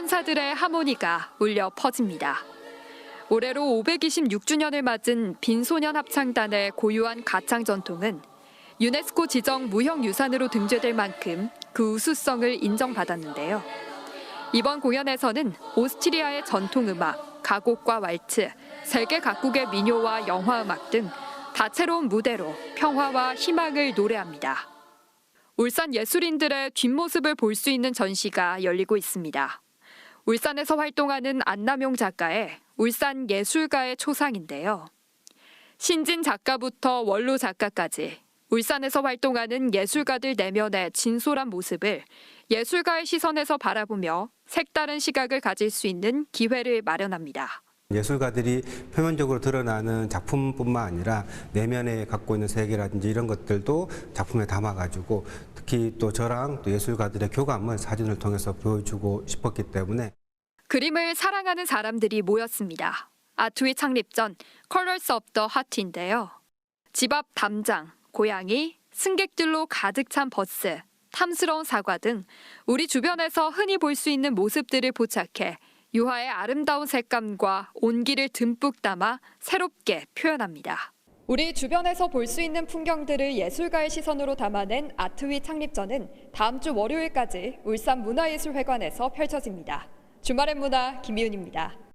천사들의 하모니가 울려 퍼집니다. 올해로 526주년을 맞은 빈소년 합창단의 고유한 가창 전통은 유네스코 지정 무형유산으로 등재될 만큼 그 우수성을 인정받았는데요. 이번 공연에서는 오스트리아의 전통음악, 가곡과 왈츠, 세계 각국의 민요와 영화음악 등 다채로운 무대로 평화와 희망을 노래합니다. 울산 예술인들의 뒷모습을 볼 수 있는 전시가 열리고 있습니다. 울산에서 활동하는 안남용 작가의 울산 예술가의 초상인데요. 신진 작가부터 원로 작가까지 울산에서 활동하는 예술가들 내면의 진솔한 모습을 예술가의 시선에서 바라보며 색다른 시각을 가질 수 있는 기회를 마련합니다. 예술가들이 표면적으로 드러나는 작품뿐만 아니라 내면에 갖고 있는 세계라든지 이런 것들도 작품에 담아가지고 특히 또 저랑 또 예술가들의 교감을 사진을 통해서 보여주고 싶었기 때문에 그림을 사랑하는 사람들이 모였습니다. 아트위 창립 전 컬러스 업더 하트인데요. 집 앞 담장, 고양이, 승객들로 가득 찬 버스, 탐스러운 사과 등 우리 주변에서 흔히 볼 수 있는 모습들을 포착해 유화의 아름다운 색감과 온기를 듬뿍 담아 새롭게 표현합니다. 우리 주변에서 볼 수 있는 풍경들을 예술가의 시선으로 담아낸 아트위 창립전은 다음 주 월요일까지 울산 문화예술회관에서 펼쳐집니다. 주말의 문화 김희윤입니다.